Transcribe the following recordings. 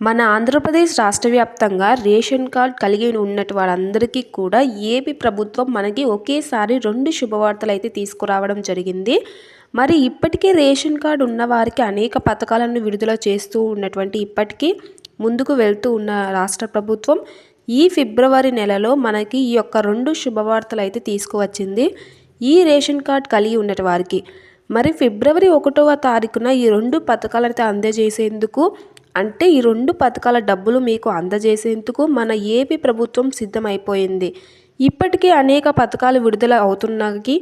మన ఆంధ్రప్రదేశ్ రాష్ట్ర వ్యాప్తంగా రేషన్ కార్డ్ కలిగి ఉన్నటు వాళ్ళందరికీ కూడా ఏపీ ప్రభుత్వం మనకి ఒకేసారి రెండు శుభవార్తలు అయితే తీసుకురావడం జరిగింది. మరి ఇప్పటికే రేషన్ కార్డు ఉన్న వారికి అనేక పథకాలను విడుదల చేస్తూ ఉన్నటువంటి ఇప్పటికీ ముందుకు వెళ్తూ ఉన్న రాష్ట్ర ప్రభుత్వం ఈ ఫిబ్రవరి నెలలో మనకి ఈ యొక్క రెండు శుభవార్తలు అయితే తీసుకువచ్చింది. ఈ రేషన్ కార్డ్ కలిగి ఉన్నటి వారికి. మరి ఫిబ్రవరి ఒకటవ తారీఖున ఈ రెండు పథకాలు అయితే అందజేసేందుకు అంటే ఈ రెండు పథకాల డబ్బులు మీకు అందజేసేందుకు మన ఏపీ ప్రభుత్వం సిద్ధమైపోయింది. ఇప్పటికే అనేక పథకాలు విడుదల అవుతున్నాయి.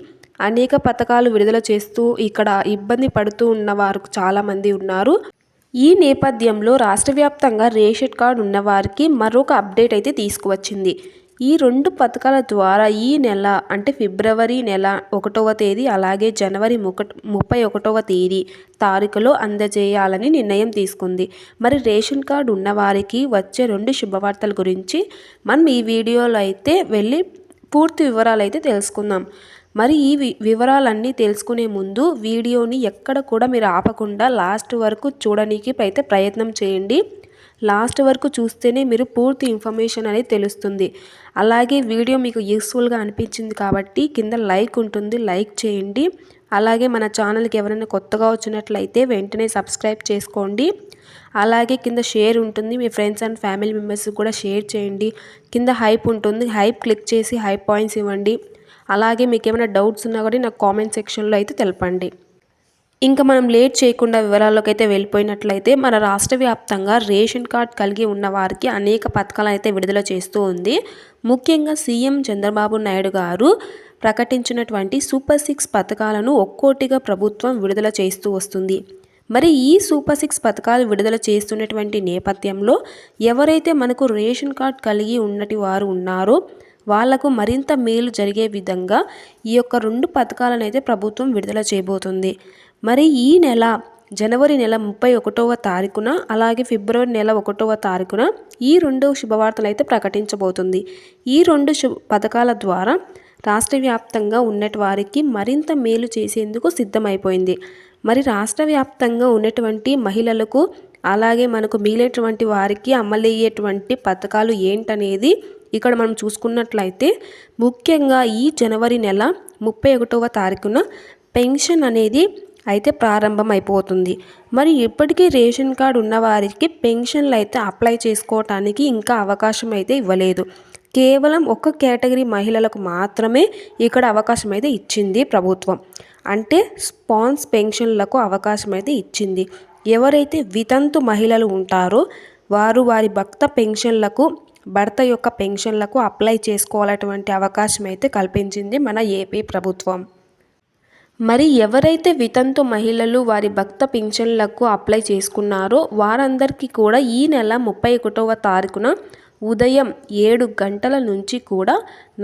అనేక పథకాలు విడుదల చేస్తూ ఇక్కడ ఇబ్బంది పడుతూ ఉన్నవారు చాలామంది ఉన్నారు. ఈ నేపథ్యంలో రాష్ట్ర వ్యాప్తంగా రేషన్ కార్డు ఉన్నవారికి మరొక అప్డేట్ అయితే తీసుకువచ్చింది. ఈ రెండు పథకాల ద్వారా ఈ నెల అంటే ఫిబ్రవరి నెల ఒకటవ తేదీ అలాగే జనవరి ముక ముప్పై ఒకటవ తేదీ తారీఖులో అందజేయాలని నిర్ణయం తీసుకుంది. మరి రేషన్ కార్డు ఉన్నవారికి వచ్చే రెండు శుభవార్తల గురించి మనం ఈ వీడియోలో అయితే వెళ్ళి పూర్తి వివరాలు అయితే తెలుసుకుందాం. మరి ఈ వివరాలన్నీ తెలుసుకునే ముందు వీడియోని ఎక్కడ కూడా మీరు ఆపకుండా లాస్ట్ వరకు చూడడానికి అయితే ప్రయత్నం చేయండి. లాస్ట్ వరకు చూస్తేనే మీరు పూర్తి ఇన్ఫర్మేషన్ అనేది తెలుస్తుంది. అలాగే వీడియో మీకు యూస్ఫుల్గా అనిపించింది కాబట్టి కింద లైక్ ఉంటుంది లైక్ చేయండి. అలాగే మన ఛానల్కి ఎవరైనా కొత్తగా వచ్చినట్లయితే వెంటనే సబ్స్క్రైబ్ చేసుకోండి. అలాగే కింద షేర్ ఉంటుంది మీ ఫ్రెండ్స్ అండ్ ఫ్యామిలీ మెంబర్స్ కూడా షేర్ చేయండి. కింద హైప్ ఉంటుంది హైప్ క్లిక్ చేసి హైప్ పాయింట్స్ ఇవ్వండి. అలాగే మీకు ఏమైనా డౌట్స్ ఉన్నా కూడా నాకు కామెంట్ సెక్షన్లో అయితే తెలపండి. ఇంకా మనం లేట్ చేయకుండా వివరాల్లోకి అయితే వెళ్ళిపోయినట్లయితే మన రాష్ట్ర వ్యాప్తంగా రేషన్ కార్డ్ కలిగి ఉన్న వారికి అనేక పథకాలు అయితే విడుదల చేస్తూ ఉంది. ముఖ్యంగా సీఎం చంద్రబాబు నాయుడు గారు ప్రకటించినటువంటి సూపర్ సిక్స్ పథకాలను ఒక్కోటిగా ప్రభుత్వం విడుదల చేస్తూ వస్తుంది. మరి ఈ సూపర్ సిక్స్ పథకాలు విడుదల చేస్తున్నటువంటి నేపథ్యంలో ఎవరైతే మనకు రేషన్ కార్డ్ కలిగి ఉన్నటి వారు ఉన్నారో వాళ్ళకు మరింత మేలు జరిగే విధంగా ఈ యొక్క రెండు పథకాలను అయితే ప్రభుత్వం విడుదల చేయబోతుంది. మరి ఈ నెల జనవరి నెల ముప్పై ఒకటవ తారీఖున అలాగే ఫిబ్రవరి నెల ఒకటవ తారీఖున ఈ రెండు శుభవార్తలు అయితే ప్రకటించబోతుంది. ఈ రెండు శు పథకాల ద్వారా రాష్ట్ర వ్యాప్తంగా ఉన్నటి వారికి మరింత మేలు చేసేందుకు సిద్ధమైపోయింది. మరి రాష్ట్ర వ్యాప్తంగా ఉన్నటువంటి మహిళలకు అలాగే మనకు మిగిలేటువంటి వారికి అమలయ్యేటువంటి పథకాలు ఏంటనేది ఇక్కడ మనం చూసుకున్నట్లయితే ముఖ్యంగా ఈ జనవరి నెల ముప్పై ఒకటవ తారీఖున పెన్షన్ అనేది అయితే ప్రారంభం అయిపోతుంది మరి ఇప్పటికీ రేషన్ కార్డు ఉన్నవారికి పెన్షన్లు అయితే అప్లై చేసుకోవటానికి ఇంకా అవకాశం అయితే ఇవ్వలేదు. కేవలం ఒక కేటగిరీ మహిళలకు మాత్రమే ఇక్కడ అవకాశం అయితే ఇచ్చింది ప్రభుత్వం. అంటే స్పాన్స్ పెన్షన్లకు అవకాశం అయితే ఇచ్చింది. ఎవరైతే వితంతు మహిళలు ఉంటారో వారు వారి భక్త పెన్షన్లకు భర్త యొక్క పెన్షన్లకు అప్లై చేసుకోవాలటువంటి అవకాశం అయితే కల్పించింది మన ఏపీ ప్రభుత్వం. మరి ఎవరైతే వితంతు మహిళలు వారి భక్త పింఛన్లకు అప్లై చేసుకున్నారో వారందరికీ కూడా ఈ నెల ముప్పై ఒకటవ తారీఖున ఉదయం ఏడు గంటల నుంచి కూడా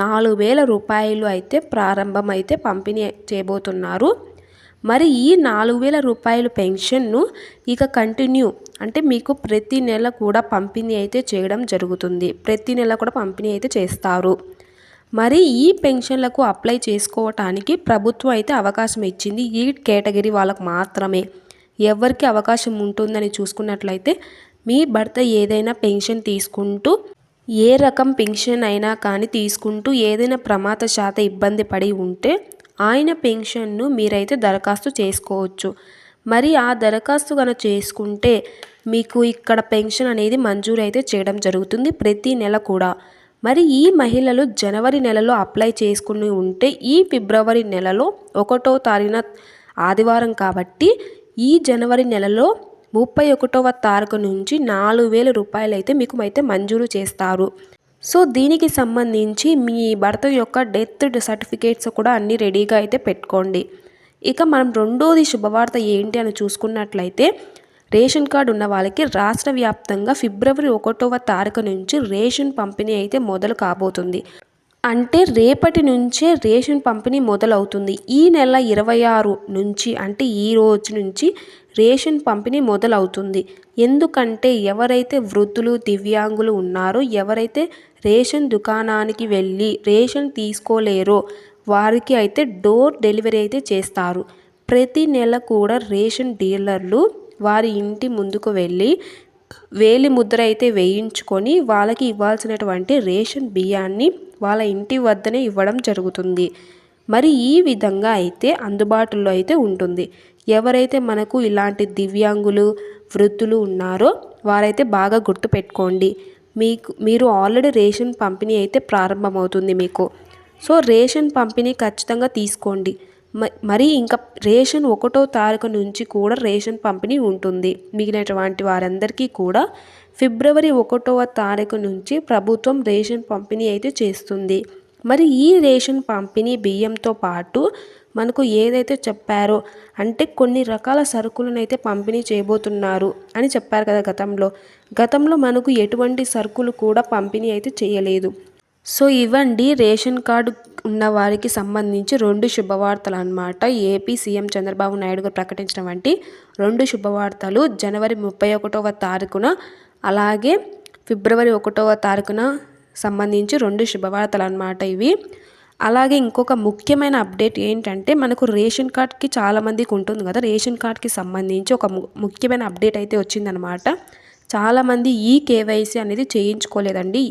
నాలుగు వేల రూపాయలు అయితే ప్రారంభమైతే పంపిణీ చేయబోతున్నారు. మరి ఈ నాలుగు వేల రూపాయలు పెన్షన్ను ఇక కంటిన్యూ అంటే మీకు ప్రతి నెల కూడా పంపిణీ అయితే చేయడం జరుగుతుంది. ప్రతి నెల కూడా పంపిణీ అయితే చేస్తారు. మరి ఈ పెన్షన్లకు అప్లై చేసుకోవటానికి ప్రభుత్వం అయితే అవకాశం ఇచ్చింది. ఈ కేటగిరీ వాళ్ళకు మాత్రమే. ఎవరికి అవకాశం ఉంటుందని చూసుకున్నట్లయితే మీ భర్త ఏదైనా పెన్షన్ తీసుకుంటూ ఏ రకం పెన్షన్ అయినా కానీ తీసుకుంటూ ఏదైనా ప్రమాద శాత ఇబ్బంది పడి ఉంటే ఆయన పెన్షన్ను మీరైతే దరఖాస్తు చేసుకోవచ్చు. మరి ఆ దరఖాస్తు కనుక చేసుకుంటే మీకు ఇక్కడ పెన్షన్ అనేది మంజూరు అయితే చేయడం జరుగుతుంది ప్రతి నెల కూడా. మరి ఈ మహిళలు జనవరి నెలలో అప్లై చేసుకుని ఉంటే ఈ ఫిబ్రవరి నెలలో ఒకటో తారీఖున ఆదివారం కాబట్టి ఈ జనవరి నెలలో ముప్పై ఒకటవ తారీఖు నుంచి నాలుగు వేల రూపాయలు అయితే మీకు అయితే మంజూరు చేస్తారు. సో దీనికి సంబంధించి మీ భర్త యొక్క డెత్ సర్టిఫికేట్స్ కూడా అన్నీ రెడీగా అయితే పెట్టుకోండి. ఇక మనం రెండోది శుభవార్త ఏంటి అని చూసుకున్నట్లయితే రేషన్ కార్డు ఉన్న వాళ్ళకి రాష్ట్ర వ్యాప్తంగా ఫిబ్రవరి ఒకటవ తారీఖు నుంచి రేషన్ పంపిణీ అయితే మొదలు కాబోతుంది. అంటే రేపటి నుంచే రేషన్ పంపిణీ మొదలవుతుంది. ఈ నెల ఇరవై ఆరు నుంచి అంటే ఈ రోజు నుంచి రేషన్ పంపిణీ మొదలవుతుంది. ఎందుకంటే ఎవరైతే వృద్ధులు దివ్యాంగులు ఉన్నారో ఎవరైతే రేషన్ దుకాణానికి వెళ్ళి రేషన్ తీసుకోలేరో వారికి అయితే డోర్ డెలివరీ అయితే చేస్తారు. ప్రతి నెల కూడా రేషన్ డీలర్లు వారి ఇంటి ముందుకు వెళ్ళి వేలి ముద్ర అయితే వేయించుకొని వాళ్ళకి ఇవ్వాల్సినటువంటి రేషన్ బియ్యాన్ని వాళ్ళ ఇంటి వద్దనే ఇవ్వడం జరుగుతుంది. మరి ఈ విధంగా అయితే అందుబాటులో అయితే ఉంటుంది. ఎవరైతే మనకు ఇలాంటి దివ్యాంగులు వృద్ధులు ఉన్నారో వారైతే బాగా గుర్తుపెట్టుకోండి మీకు మీరు ఆల్రెడీ రేషన్ పంపిణీ అయితే ప్రారంభమవుతుంది మీకు. సో రేషన్ పంపిణీ ఖచ్చితంగా తీసుకోండి. మరి ఇంకా రేషన్ ఒకటో తారీఖు నుంచి కూడా రేషన్ పంపిణీ ఉంటుంది. మిగిలినటువంటి వారందరికీ కూడా ఫిబ్రవరి ఒకటవ తారీఖు నుంచి ప్రభుత్వం రేషన్ పంపిణీ అయితే చేస్తుంది. మరి ఈ రేషన్ పంపిణీ బియ్యంతో పాటు మనకు ఏదైతే చెప్పారో అంటే కొన్ని రకాల సరుకులను అయితే పంపిణీ చేయబోతున్నారు అని చెప్పారు కదా గతంలో. గతంలో మనకు ఎటువంటి సరుకులు కూడా పంపిణీ అయితే చేయలేదు. సో ఇవ్వండి రేషన్ కార్డు ఉన్న వారికి సంబంధించి రెండు శుభవార్తలు అనమాట ఏపీ సీఎం చంద్రబాబు నాయుడు గారు ప్రకటించిన వంటి రెండు శుభవార్తలు జనవరి ముప్పై ఒకటవ తారీఖున అలాగే ఫిబ్రవరి ఒకటవ తారీఖున సంబంధించి రెండు శుభవార్తలు అనమాట ఇవి. అలాగే ఇంకొక ముఖ్యమైన అప్డేట్ ఏంటంటే మనకు రేషన్ కార్డ్కి చాలామందికి ఉంటుంది కదా రేషన్ కార్డ్కి సంబంధించి ఒక ముఖ్యమైన అప్డేట్ అయితే వచ్చిందనమాట చాలామంది ఈ కేవైసీ అనేది చేయించుకోలేదండి.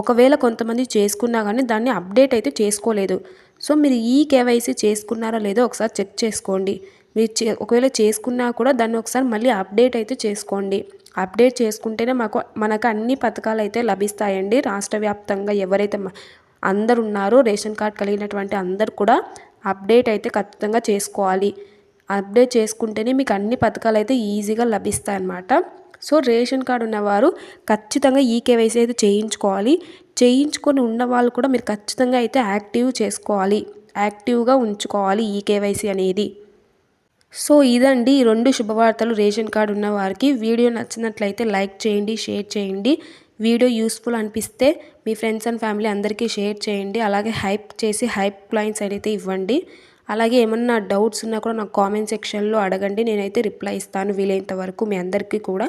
ఒకవేళ కొంతమంది చేసుకున్నా కానీ దాన్ని అప్డేట్ అయితే చేసుకోలేదు. సో మీరు ఈ కేవైసీ చేసుకున్నారా లేదో ఒకసారి చెక్ చేసుకోండి. మీరు చే ఒకవేళ చేసుకున్నా కూడా దాన్ని ఒకసారి మళ్ళీ అప్డేట్ అయితే చేసుకోండి. అప్డేట్ చేసుకుంటేనే మాకు మనకు అన్ని పథకాలు అయితే లభిస్తాయండి. రాష్ట్ర వ్యాప్తంగా ఎవరైతే అందరు ఉన్నారో రేషన్ కార్డ్ కలిగినటువంటి అందరు కూడా అప్డేట్ అయితే ఖచ్చితంగా చేసుకోవాలి. అప్డేట్ చేసుకుంటేనే మీకు అన్ని పథకాలు అయితే ఈజీగా లభిస్తాయి అన్నమాట సో రేషన్ కార్డు ఉన్నవారు ఖచ్చితంగా ఈ కేవైసీ అయితే చేయించుకోవాలి. చేయించుకొని ఉన్న వాళ్ళు కూడా మీరు ఖచ్చితంగా అయితే యాక్టివ్ చేసుకోవాలి. యాక్టివ్గా ఉంచుకోవాలి ఈ కేవైసీ అనేది. సో ఇదండి ఈ రెండు శుభవార్తలు రేషన్ కార్డు ఉన్న వారికి వీడియో నచ్చినట్లయితే లైక్ చేయండి షేర్ చేయండి. వీడియో యూస్ఫుల్ అనిపిస్తే మీ ఫ్రెండ్స్ అండ్ ఫ్యామిలీ అందరికీ షేర్ చేయండి. అలాగే హైప్ చేసి హైప్ క్లయింట్స్ అయితే ఇవ్వండి. అలాగే ఏమన్నా డౌట్స్ ఉన్నా కూడా నాకు కామెంట్ సెక్షన్లో అడగండి. నేనైతే రిప్లై ఇస్తాను వీలైనంత వరకు మీ అందరికీ కూడా.